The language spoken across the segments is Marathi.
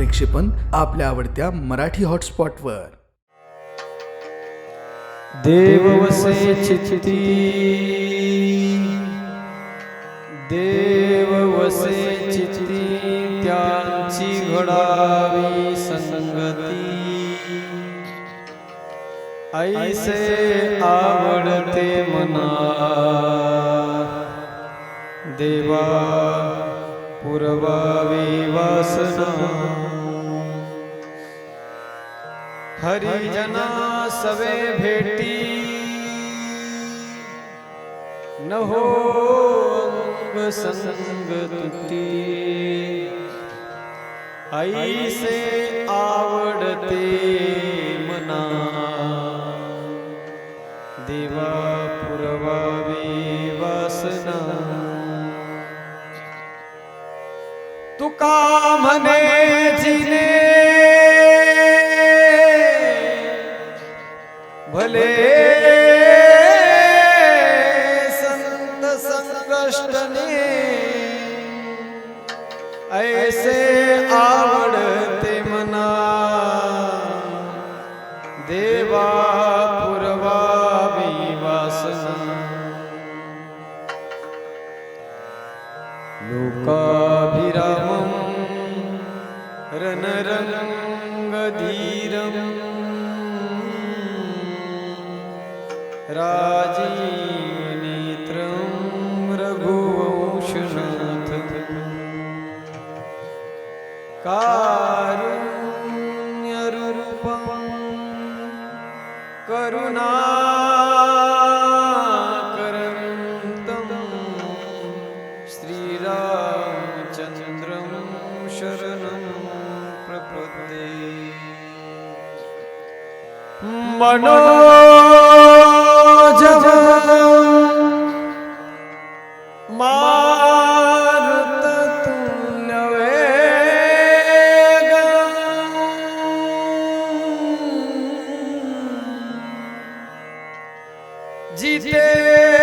प्रक्षेपण आपल्या आवडत्या मराठी हॉटस्पॉटवर. देव वसे चित्ती. देव वसे चित्ती. त्यांची घडावी संगती. ऐसे आवडते मना. देवा पुरवावी वासना. हरिजना सवे भेटी। न हो संग ऐसे आवडते मना। देवा पुरवावी वासना। तुका म्हणे जिने भले संत संकष्टने ऐसे आवडते मना देवा पुरवावी वासना लोकाभिरामं रणरङ्गधीरम् राजीवनेत्रं रघुवंशनाथ। कारुण्यरूपं करुणाकरन्तं श्रीरामचन्द्रं de.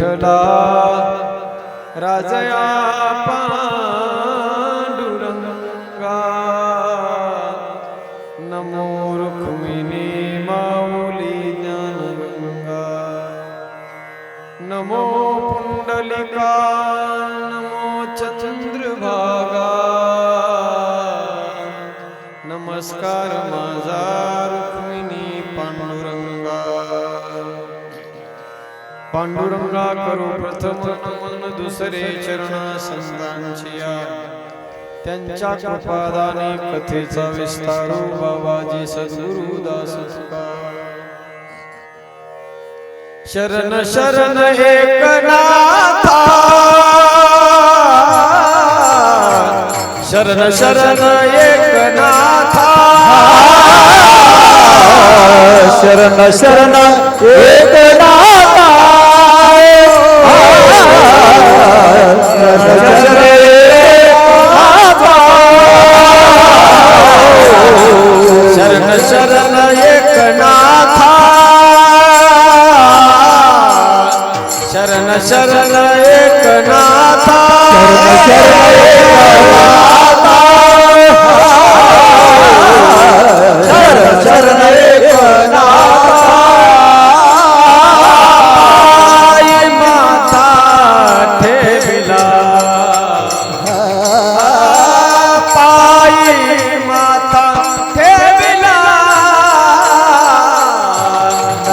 नमो विठ्ठला राजया पांडुरंगा नमो रुक्मिणी माऊली ज्ञानगंगा नमो पुंडलिका नमो चंद्रभागा नमस्कार माझा पांडुरंगा करू प्रथम नमन दुसरे चरणा संतांचिया त्यांच्या कृपादाने कथेचा विस्तारू हो, बाबाजी सद्गुरु दास शरण शरण एकनाथा। शरण शरण एकनाथा। शरण शरण एक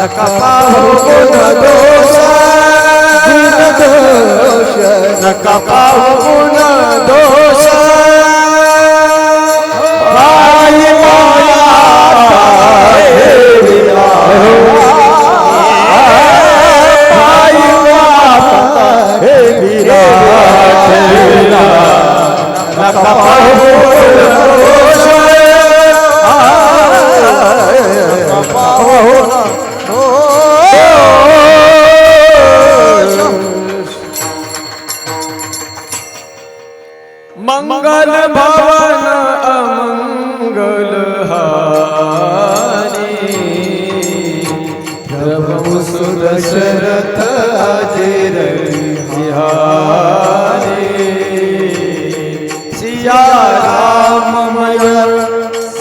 نکپاو گن دوش گن دوش दशरथ अजर बिहारी सिया राममय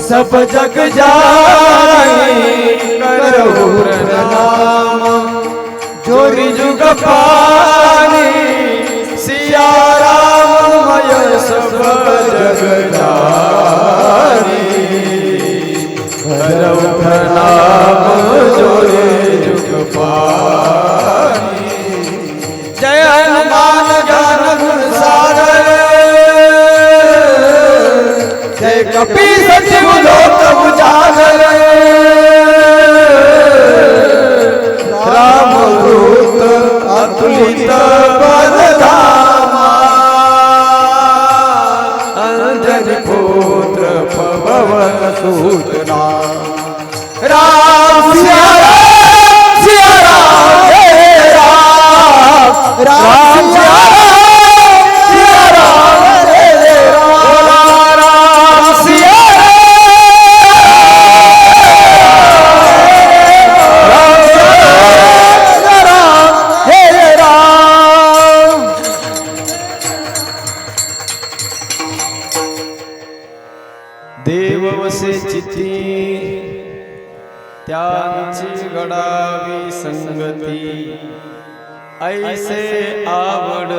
सब जग जाई करूर नाम जोरी जुग पानी सिया राममय सब जग जानी करहुर नाम जोरी जुग जय हनुमान ज्ञान गुण सागर। जय कपी सचिव लोक उजागर। राम दूत अतुलित बलधामा अंजन पुत्र पवन सूतना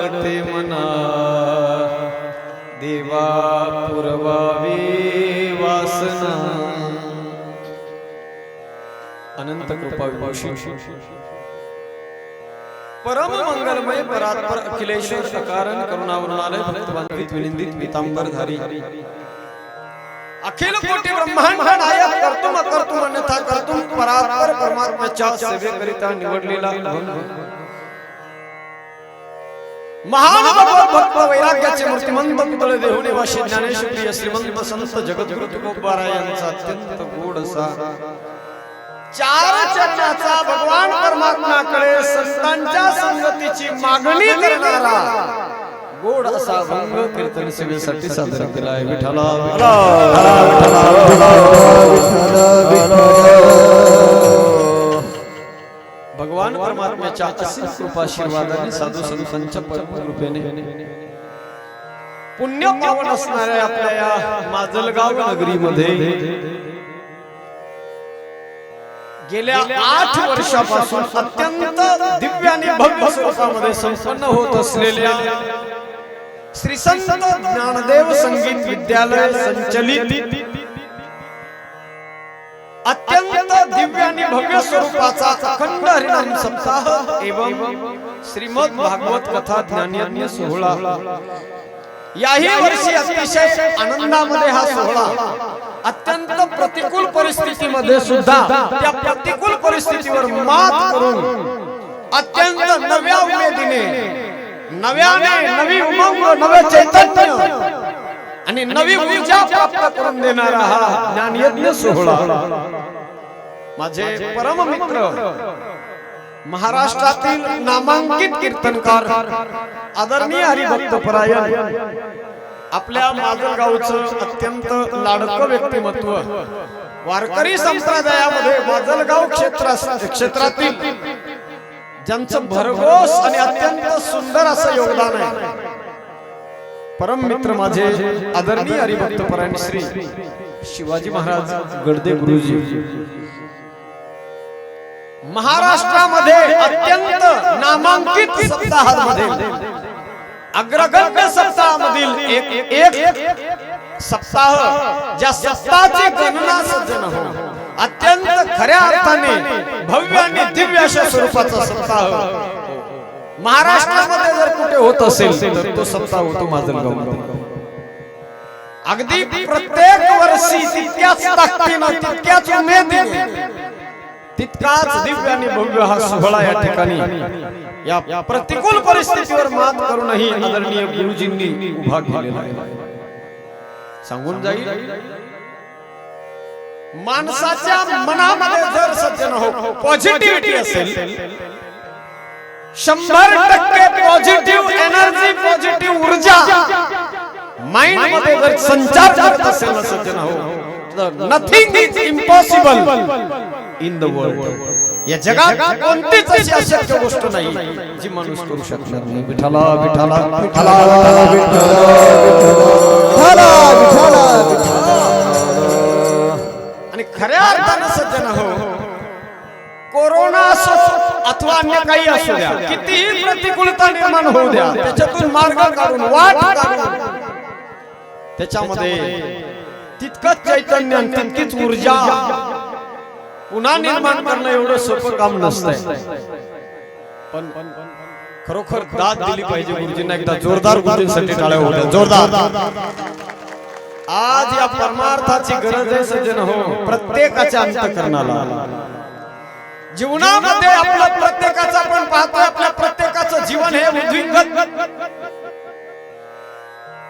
आवडते मना. देवा पुरवावी वासना. अनंत कृपा विभूषी परम मंगलमय परात्पर अखिलेश्वर अकारण करुणावरुणालय भक्तबांधित विनिंदित पीतांबरधारी अखिल कोटी ब्रह्मांड नायक कर्तुम अकर्तुम अन्यथा कर्तुम परात्पर परमात्म्याच्या सेवेकरिता निवडलेला. महान भगवत भक्त वैराग्याचे मूर्तिमंत पुतळे देहुने वाशी ज्ञानेश्वरी श्रीमंत संत जगद्गुरु तुकोबारा यांचा अत्यंत गोड असा चार चरणाचा भगवान परमात्माकडे संतांच्या संगतीची मागणी करणारा गोड असा भंग कीर्तन सेवेसाठी सादर केला आहे विठ्ठला भगवान परमात्म्याच्या असीम कृपाशीर्वादाने साधू संतांच्या परम कृपेने पुण्य पावन असणाऱ्या आपल्या या माजलगाव नगरीमध्ये गेल्या आठ वर्षापासून अत्यंत दिव्य आणि भव्य स्वरूपामध्ये संपन्न होत असलेल्या श्री संत ज्ञानदेव संगीत विद्यालय संचलित अत्यंत दिव्य आणि भव्य स्वरूपाचा अखंड हरिनाम सप्ताह एवं श्रीमद भागवत कथा ज्ञानयज्ञ सोहळा. याही वर्षी अतिशय आनंदामध्ये हा सोहळा. अत्यंत प्रतिकूल परिस्थितीमध्ये सुद्धा त्या प्रतिकूल परिस्थितीवर मात करून अत्यंत नव्या उमेदीने नव्याने नवी उमंग नवे चैतन्य आणि नवी ऊर्जा प्राप्त करून देणारा हा ज्ञानयज्ञ सोहळा. माझे परम मित्र महाराष्ट्रातील नामांकित कीर्तनकार आदरणीय हरिभक्त परायण आपल्या माजलगावचं अत्यंत लाडकं व्यक्तिमत्व वारकरी संप्रदायामध्ये माजलगाव क्षेत्र क्षेत्रातील ज्यांचं भरघोस आणि अत्यंत सुंदर असं योगदान आहे. परम मित्र माझे आदरणीय हरिभक्त परायण श्री शिवाजी महाराज गडदे गुरुजी. महाराष्ट्रामध्ये अत्यंत नामांकित सप्ताहामध्ये अग्रगण्य सप्ताहामधील एक एक सप्ताह ज्या सप्ताहाची गणना सज्जन हो अत्यंत खऱ्या अर्थाने भव्य आणि दिव्य अशा स्वरूपाचा सप्ताह महाराष्ट्रामध्ये जर कुठे होत असेल तर तो सप्ताह होतो माझं अगदी प्रत्येक वर्षी तितक्याच ताकदीनं तितक्याच उमेदीने तितकाच दिव्य आणि भव्य हा सोहळा या ठिकाणी या प्रतिकूल परिस्थितीवर मात करूनही आदरणीय गुरुजींनी उभा केलेला आहे. सांगून जाईल, माणसाच्या मनामध्ये जर सज्जन हो पॉझिटिव्हिटी असेल, शंभर टक्के पॉझिटिव्ह एनर्जी पॉझिटिव्ह ऊर्जा माइंड मध्ये जर संचार करत असेल ना सज्जन हो nothing is impossible in the world या जगात कोणतीच अशी अशक्य गोष्ट नाही जी माणूस करू शकणार नाही. विठाला विठाला विठ्ठला विठ्ठला विठ्ठला आणि खऱ्या अर्थानं सज्जन हो. कोरोना असो अथवा अन्य काही असू द्या कितीही प्रतिकूलता निर्माण होऊ द्या त्याच्यातून मार्ग काढून वाट काढून त्याच्यामध्ये तितकंच चैतन्य तितकीच ऊर्जा पुन्हा निर्माण करणं एवढं सोपं काम नसतंय. पण खरोखर दाद दिली पाहिजे गुरुजींना एकदा. जोरदार गुरुजींसाठी टाळ्या होत्या जोरदार. आज या परमार्थाची गरज आहे सज्जन हो. प्रत्येकाच्या अंतकरणाला. जीवनामध्ये आपलं प्रत्येकाचं आपण पाहतोय आपल्या प्रत्येकाचं जीवन हे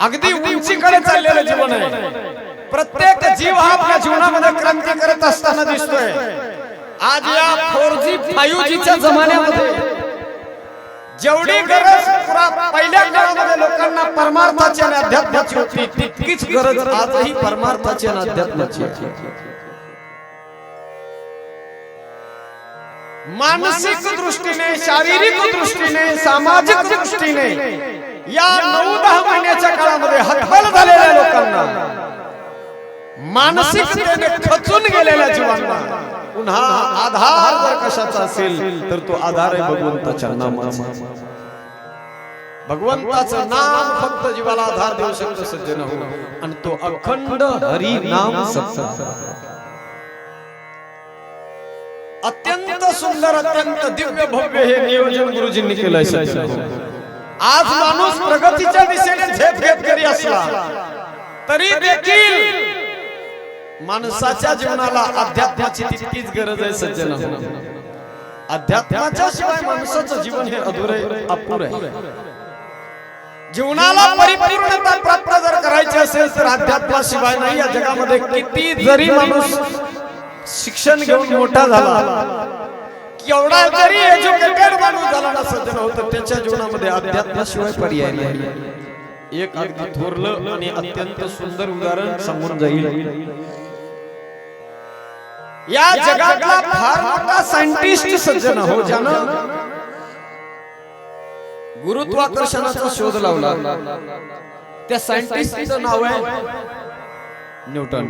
अगदी उंचीकडे चाललेलं जीवन आहे. प्रत्येक जीव हा आपल्या जीवनामध्ये क्रांती करत असताना दिसतोय. आज या फोर जी फाईव्ह जीच्या जमान्यामध्ये जेवढी गरज पहिल्या काळामध्ये लोकांना परमार्थाची आणि अध्यात्माची होती तितकीच गरज आजही परमार्थाची आणि अध्यात्माची. मानसिक दृष्टीने शारीरिक दृष्टीने सामाजिक दृष्टीने या नऊ दहा महिन्याच्या काळामध्ये हतबल झालेल्या लोकांना मानसिकतेने खचून गेलेल्या जीवांना. पुन्हा आधार जर कशाचा असेल तर तो आधार आहे भगवंताच्या नामाचा. भगवंताचं नाम फक्त जीवाला आधार देऊ शकतो सज्जन हो. आणि तो अखंड हरी नाम अत्यंत सुंदर अत्यंत दिव्य भव्य हे नियोजन गुरुजींनी सज्जन हो. आज माणूस प्रगतीच्या दिशेने झेप घेत जरी असला. तरी देखील माणसाच्या जीवनाला अध्यात्माची तितकीच गरज आहे सज्जन. अध्यात्माच्या शिवाय माणसाचं जीवन हे अधुर अपुर. आहे जीवनाला परिपूर्णता प्राप्त जर करायची असेल तर अध्यात्माशिवाय नाही या जगामध्ये किती जरी माणूस शिक्षण घेऊन मोठा झाला केवढा जरी एज्युकेटेड माणूस झाला ना सज्जन होतं त्याच्या जीवनामध्ये अध्यात्माशिवाय पर्याय नाही एक अगदी थोरलं आणि अत्यंत सुंदर उदाहरण सांगून जाईल. या जगातला फार मोठा सायंटिस्ट सज्जन हो ज्यानं गुरुत्वाकर्षणाचा शोध लावला. त्या सायंटिस्टचं नाव आहे न्यूटन.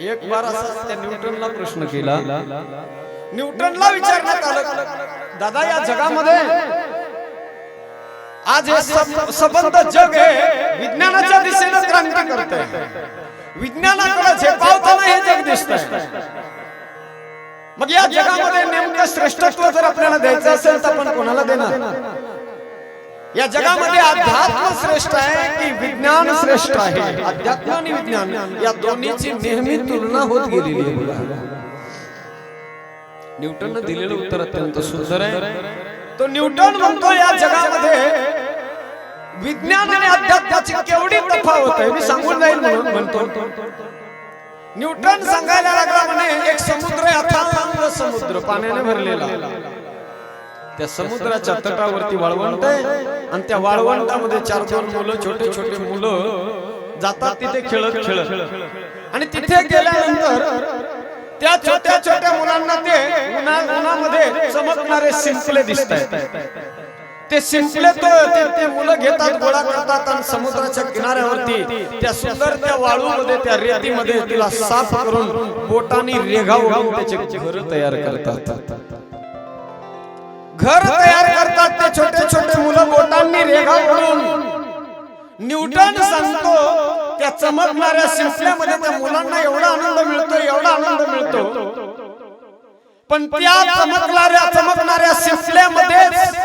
एक बार असा त्या न्यूटनला प्रश्न केला. न्यूटनला विचारण्यात आलं दादा या जगामध्ये आज हे सब- सबंध जग आहे विज्ञानाच्या दिशेने क्रांती करत आहे विज्ञानाकडे झेपावताना हे जग दिसत मग या जगामध्ये नेमकं श्रेष्ठत्व जर आपल्याला द्यायचं असेल तर आपण कोणाला देणार? या जगामध्ये अध्यात्म श्रेष्ठ आहे की विज्ञान श्रेष्ठ आहे? अध्यात्म आणि विज्ञान या दोन्हीची नेहमी तुलना होत गेलेली आहे न्यूटन दिलेलं उत्तर अत्यंत सुंदर आहे. तो न्यूटन म्हणतो या जगामध्ये विज्ञान आणि अध्यात्माची केवढी तफावत आहे मी सांगून जाईल म्हणून म्हणतो. न्यूटन सांगायला लागला म्हणे एक समुद्र अथांग समुद्र पाण्याने भरलेला. त्या समुद्राच्या तटावरती वाळवंट आहे आणि त्या वाळवंटामध्ये चार चार मुलं छोटे छोटे मुलं जातात तिथे खेळत खेळत. आणि तिथे गेल्यानंतर त्या छोट्या छोट्या मुलांना ते उन्हामध्ये चमकणारे शिंपले दिसत आहेत ते शिंपले ते, ते मुलं घेतात गोळा करतात आणि समुद्राच्या किनाऱ्यावरती. त्या सुंदर त्या वाळूमध्ये त्या रेतीमध्ये तिला साफ करून बोटानी रेघा ओढून त्याचे घर तयार करतात. घर तयार करतात ते छोटे छोटे मुलं बोटांनी रेघा करून न्यूटन सांगतो त्या चमकणाऱ्या शिंपल्यामध्ये त्या मुलांना एवढा आनंद मिळतो एवढा आनंद मिळतो. पण त्या चमकणाऱ्या चमकणाऱ्या शिंपल्यामध्ये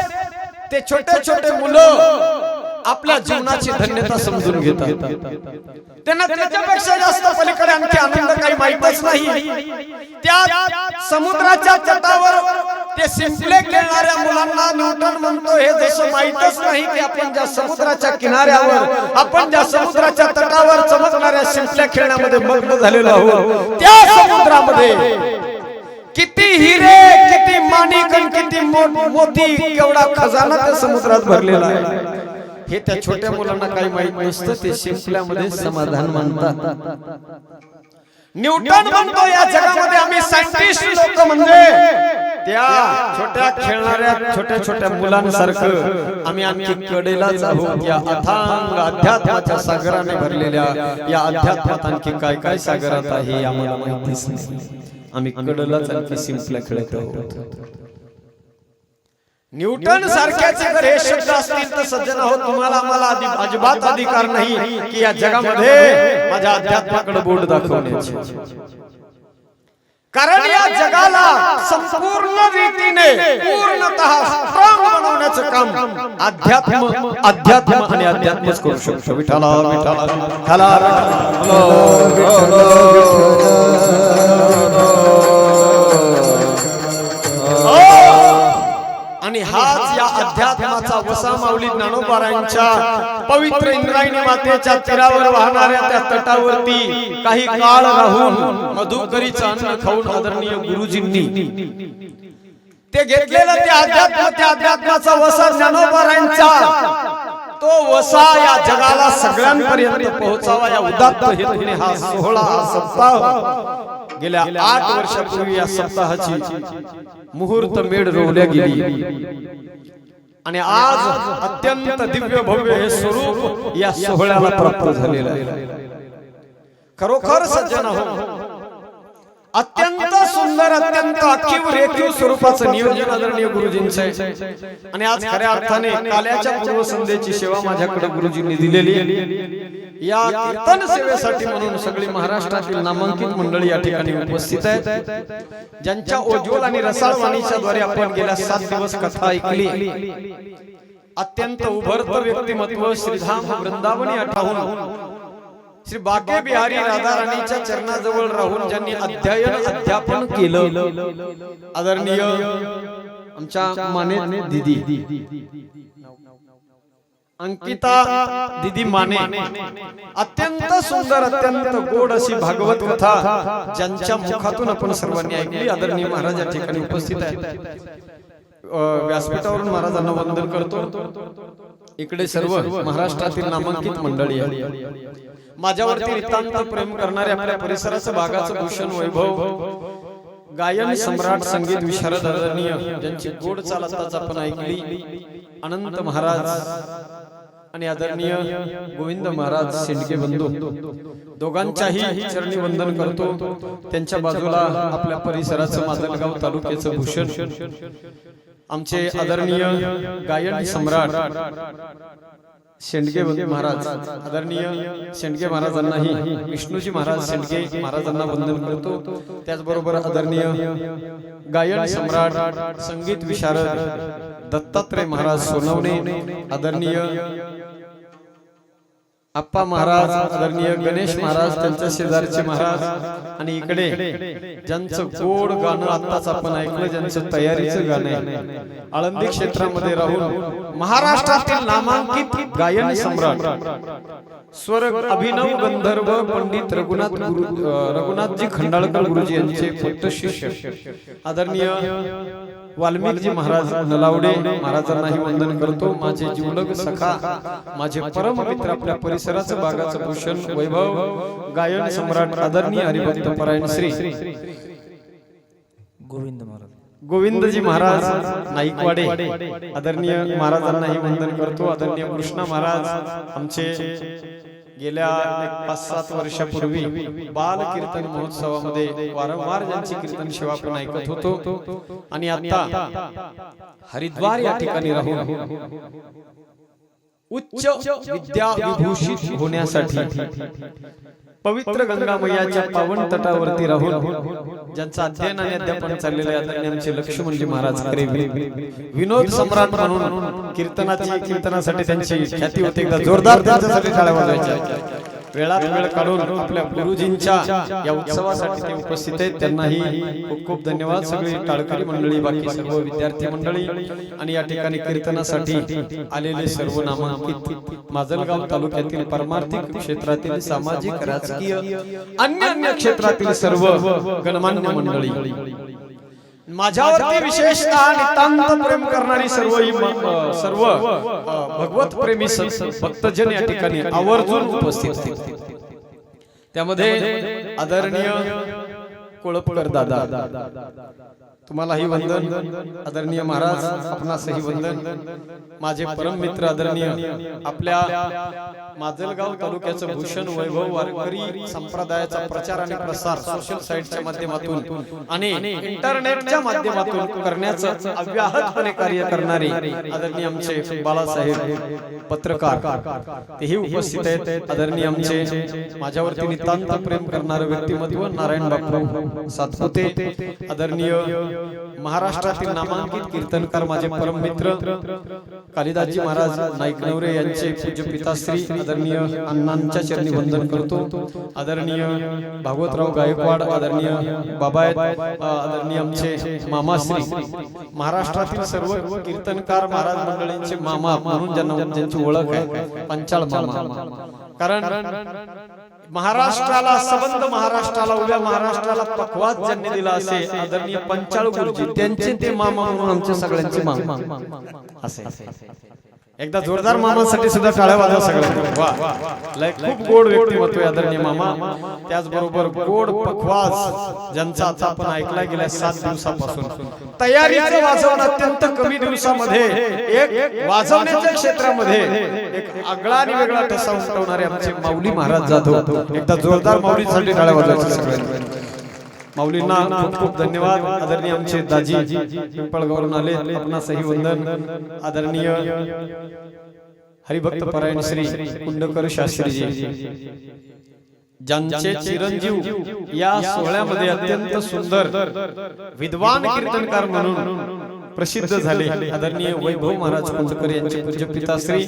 ते छोटे छोटे मुलं आपल्या जीवनाची धन्यता समजून घेतात. त्यांना त्याच्यापेक्षा जास्त पलीकडे आणखी आनंद काही माहीतच नाही. त्या समुद्राच्या तटावर ते शिंपले खेळणाऱ्या मुलांना न्यूटन म्हणतो हे जसं माहीतच नाही की आपण ज्या समुद्राच्या किनाऱ्यावर आपण ज्या समुद्राच्या तटावर चमकणाऱ्या शिंपल्या खेळण्यामध्ये मग्न झालेलो आहोत त्या समुद्रामध्ये किती हिरे किती माणिक आणि किती मोती केवढा खजाना त्या समुद्रात भरलेला आहे. हे त्या छोट्या मुलांना काही माहीत नसतं ते शिंपल्यामध्ये समाधान मानतात. न्यूटन म्हणतो या जगामध्ये आम्ही सायंटिस्ट लोक म्हणजे. त्या छोट्या खेळणाऱ्या छोट्या छोट्या मुलांसारखं आम्ही आणखी कडेलाच आहोत. या अथांग अध्यात्माच्या सागराने भरलेल्या या अध्यात्मात आणखी काय काय सागरात आहे आम्हाला माहितीच नाही. आम्ही कडलाच आणखी शिंपल्या खेळत. आहोत न्यूटन सारख्याचे जर हे शब्द असतील तर सज्जन आहोत तुम्हाला. आम्हाला अधि- अजिबात अधिकार नाही की या जगामध्ये माझ्या अध्यात्माकडे बोट दाखवण्याचे. कारण या जगाला संपूर्ण रीतीने पूर्णतः स्ट्रॉंग बनवण्याचं काम अध्यात्म अध्यात्म आणि अध्यात्मच करू शकतो. विठाला विठाला विठाला, आणि हाच या अध्यात्माचा वसा माऊली ज्ञानोबारांच्या पवित्र इंद्रायणी मातेच्या तीरावर वाहणाऱ्या त्या तटावरती काही काळ राहून मधुकरीचं अन्न खाऊन आदरणीय गुरुजींनी ते घेतलेलं ते अध्यात्म त्या अध्यात्माचा वसा ज्ञानोबारांचा तो वसा या जगाला सगळ्यांपर्यंत पोहोचावा या उदात्त हेतूने हा सोहळा हा सप्ताह गेल्या आठ वर्षापूर्वी या सप्ताहाची मुहूर्त मेढ रोवल्या गेली. आणि आज अत्यंत दिव्य भव्य हे स्वरूप या सोहळ्याला प्राप्त झालेलं आहे. खरोखर सज्जन हो अत्यंत सुंदर अत्यंत अखीव रेखीव स्वरूपाचं नियोजन आदरणीय गुरुजींचं आहे. आणि आज खऱ्या अर्थाने काल्याच्या पूर्वसंध्येची सेवा माझ्याकडे गुरुजींनी दिलेली आहे. या कीर्तन सेवेसाठी म्हणून सगळी महाराष्ट्रातील नामांकित मंडळी या ठिकाणी उपस्थित आहेत. ज्यांच्या उज्ज्वल आणि रसाळ वाणीच्या द्वारे आपण गेल्या सात दिवस कथा ऐकली. अत्यंत उभरत व्यक्तिमत्व श्रीधाम वृंदावनी आठाहून श्री बाके बिहारी राधा राणीच्या चरणाजवळ राहून ज्यांनी अध्ययन अध्यापन केलं. आदरणीय आमच्या माने दिदी. अंकिता दिदी माने. अत्यंत सुंदर अत्यंत गोड अशी भागवत कथा ज्यांच्या मुखातून आपण सर्वांनी ऐकली. आदरणीय महाराज या ठिकाणी उपस्थित आहेत. व्यासपीठावरून महाराजांना वंदन करतो. इकडे सर्व महाराष्ट्रातील नामांकित मंडळी माझ्यावरती नितांत प्रेम करणारे आपल्या परिसराचं भागाचं भूषण वैभव गायन सम्राट संगीत विशारद आदरणीय ज्यांची गोड चाल आताच आपण ऐकली. अनंत महाराज आणि आदरणीय गोविंद महाराज शेंडके बंधू. दोघांच्याही चरणी वंदन करतो. त्यांच्या बाजूला आपल्या परिसराचं माजलगाव तालुक्याचं भूषण. आमचे आदरणीय गायन सम्राट बंधू महाराज. आदरणीय शेंडके महाराजांनाही विष्णूजी महाराज शेंडके महाराजांना वंदन करतो त्याचबरोबर आदरणीय गायन सम्राट संगीत विशारद दत्तात्रय महाराज सोनवणे. आदरणीय आप्पा महाराज आदरणीय गणेश महाराज त्यांच्या शेजारचे महाराज. आणि इकडे ज्यांचं गोड गाणं आताच आपण ऐकलं ज्यांचं तयारीचं गाणं आहे. आळंदी क्षेत्रामध्ये राहून महाराष्ट्रातील नामांकित गायन सम्राट. स्वर अभिनव गंधर्व पंडित रघुनाथ गुरु रघुनाथजी खंडाळकर गुरुजी यांचे पुत्र शिष्य. आदरणीय वाल्मिकजी महाराज नलावडे महाराजांनाही वंदन करतो. माझे जीवलग सखा माझे परम मित्र आपल्या परिसराचं बागाचं भूषण वैभव गायन सम्राट आदरणीय हरिभक्त परायण श्री. गोविंद महाराज. गोविंदजी महाराज नाईकवाडे आदरणीय महाराजांनाही वंदन करतो. आदरणीय कृष्णा महाराज आमचे गेल्या पाच सात वर्षापूर्वी बाल कीर्तन महोत्सवामध्ये वारंवार ज्यांची कीर्तन सेवा आपण ऐकत होतो आणि आता हरिद्वार या ठिकाणी राहून उच्च विद्या विभूषित होण्यासाठी पवित्र गंगा मैयाच्या पावन तटावरती राहून ज्यांचं अध्ययन आणि अध्यापन चाललेलं आहे आमचे लक्ष्मणजी महाराज विनोद सम्राट म्हणून कीर्तनाची कीर्तनासाठी त्यांची ख्याती होती. एकदा जोरदार त्यांच्यासाठी टाळ्या वाजवायच्या. वेळात वेळ काढून आपल्या गुरुजींच्या या उत्सवासाठी ते उपस्थित आहेत. त्यांनाही खूप खूप धन्यवाद. सगळी टाळकरी मंडळी बाकी सर्व विद्यार्थी मंडळी आणि या ठिकाणी कीर्तनासाठी आलेले सर्व नामांकित माजलगाव तालुक्यातील परमार्थिक क्षेत्रातील सामाजिक राजकीय अन्य अन्य क्षेत्रातील सर्व गणमान्य मंडळी. माझ्यावरती विशेषतः नितांत प्रेम करणारी सर्व सर्व भगवत प्रेमी भक्तजन या ठिकाणी आवर्जून उपस्थित. त्यामध्ये आदरणीय कोळपकर दादा. तुम्हालाही वंदन. आदरणीय महाराज आपणासही वंदन. माझे परम मित्र आदरणीय आपल्या माजलगाव तालुक्याचं भूषण वैभव वारकरी संप्रदायाचा प्रचार आणि प्रसार सोशल साईटच्या माध्यमातून आणि इंटरनेटच्या माध्यमातून करण्याचं अव्याहतपणे कार्य करणारे आदरणीय आमचे बाळासाहेब पत्रकार. तेही उपस्थित आहेत. आदरणीय आमचे माझ्यावरती नितांत प्रेम करणारे व्यक्तिमत्व नारायण बापू. सातपुते. आदरणीय महाराष्ट्रातील नामांकित कीर्तनकार माझे परम मित्र कालिदासजी महाराज नाईक नवरे यांचे पूज्य पिताश्री आदरणीय अण्णांच्या चरणी वंदन करतो. आदरणीय भागवतराव गायकवाड आदरणीय बाबा आदरणीय आमचे मामाश्री महाराष्ट्रातील सर्व कीर्तनकार महाराज मंडळींचे मामा म्हणून ज्यांना ज्यांची ओळख आहे पंचाळ मामा. कारण महाराष्ट्राला सबंध महाराष्ट्राला उभ्या महाराष्ट्राला पकवाद ज्यांनी दिला असे आदरणीय पंचाळ गुरुजी त्यांचे ते मामा म्हणून आमच्या सगळ्यांचे मामा. असे. एकदा जोरदार मामासाठी सुद्धा टाळ्या वाजवा लय खूप गोड व्यक्तिमत्व आदरणीय मामा. त्याचबरोबर गोड पखवाज ज्यांचा आता आपण ऐकला गेल्या सात दिवसापासून. तयारीचं वाजवण अत्यंत कमी दिवसामध्ये एक वाजवण्याच्या क्षेत्रामध्ये एक आगळा आणि वेगळा ठसा उमटवणारे आमचे माऊली महाराज जाधव. एकदा जोरदार माऊलीसाठी टाळ्या सगळ्यांनी. माऊलींना खूप खूप धन्यवाद. आदरणीय आमचे दाजी पिंपळगावरून आले. आपणासही वंदन. आदरणीय हरिभक्त परायण श्री कुंडकर शास्त्रीजी. ज्यांचे चिरंजीव या सोहळ्यामध्ये अत्यंत सुंदर विद्वान कीर्तनकार म्हणून प्रसिद्ध झाले. आदरणीय वैभव महाराज कुंडकर यांचे पूज्य पिताश्री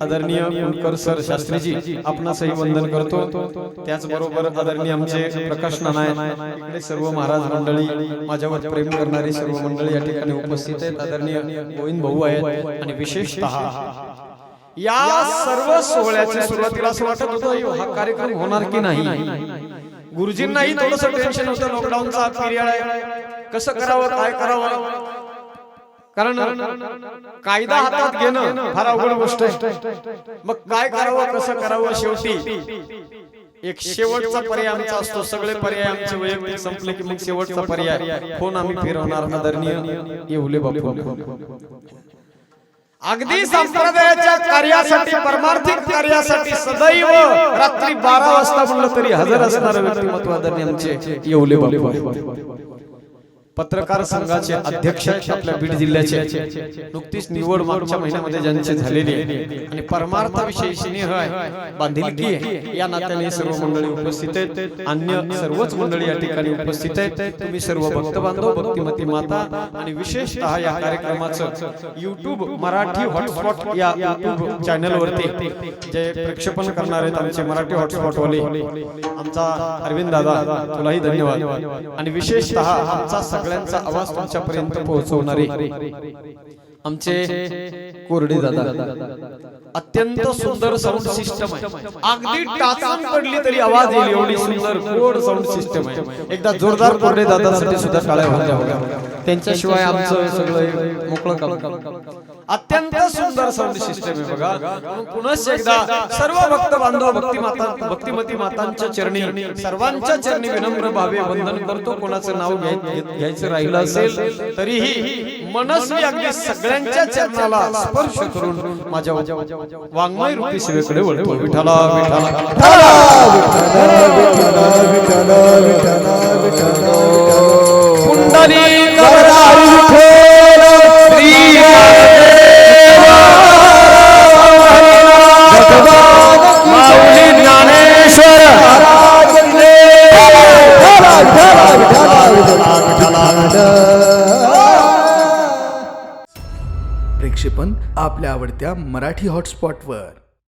आदरणीय कुंडकर सर शास्त्रीजी आपणासही वंदन करतो. त्याचबरोबर आदरणीय आमचे प्रकाश नाना इकडे सर्व महाराज मंडळी माझ्यावर प्रेम करणारी सर्व मंडळी या ठिकाणी उपस्थित आहेत. आदरणीय गोविंद भाऊ आहेत आणि विशेषतः या सर्व सोहळ्याच्या सुरुवातीला असं वाटत होतं "अय्यो, हा कार्यक्रम होणार की नाही? गुरुजींनाही थोडस टेन्शन होतं लॉकडाऊनचा पिरियड आहे. कसं करावं काय करावं कारण कायदा हातात घेणं फार अवघड गोष्ट आहे. मग काय करावं कसं करावं शेवटी? एक शेवटचा पर्याय आमचा असतो सगळे पर्याय आमचे वैयक्तिक संपले की मग शेवटचा पर्याय. फोन आम्ही फिरवणार आदरणीय येवले बापू अगदी संप्रदायाच्या कार्यासाठी परमार्थिक कार्यासाठी सदैव रात्री बारा वाजता म्हणलं तरी हजर असणार व्यक्तिमत्व आदरणीय आमचे येवले बापू. पत्रकार संघाचे अध्यक्ष आपल्या बीड जिल्ह्याचे. नुकतीच निवड मागच्या महिन्यामध्ये ज्यांचे झालेली आहे आणि परमार्थाविषयी स्नेह आहे. बांधिलकी या नात्याने सर्व मंडळी उपस्थित आहेत. अन्य सर्वच मंडळी या ठिकाणी उपस्थित आहेत. तुम्ही सर्व भक्त बांधव भक्तिमती माता आणि विशेषतः या कार्यक्रमाचं युट्यूब मराठी हॉटस्पॉट या युट्यूब चॅनल वरती जे प्रक्षेपण करणार आहेत आमचे मराठी हॉटस्पॉट वाले आमचा अरविंद दादा तुलाही धन्यवाद. आणि विशेषतः आमचा सगळ्यांचा आवाज तुमच्यापर्यंत पोहोचवणारे आमचे कोरडे दादा. अत्यंत सुंदर साऊंड सिस्टम आहे. अगदी टाचन पडली तरी आवाज येईल. एवढी सुंदर गोड साऊंड सिस्टम आहे. एकदा जोरदार कोरडे दादासाठी सुद्धा टाळ्या त्यांच्याशिवाय आमचं सगळं मोकळं काम. अत्यंत सुंदर साऊंड सिस्टम आहे बघा पुनश्च एकदा सर्व भक्त बांधव भक्ती माता भक्तिमती मातांच्या चरणी सर्वांच्या चरणी विनम्र भावे वंदन करतो कोणाचं नाव घ्याय- घ्याय- घ्यायचं राहिलं असेल तरीही मनस्वी अगदी सगळ्यांच्या चरणाला स्पर्श करून माझ्या वाङ्मय रूपी सेवेकडे वळतो विठाला विठाला कुंडली ज्ञानेश्वर प्रेक्षेपण आपल्या आवडत्या मराठी हॉटस्पॉटवर.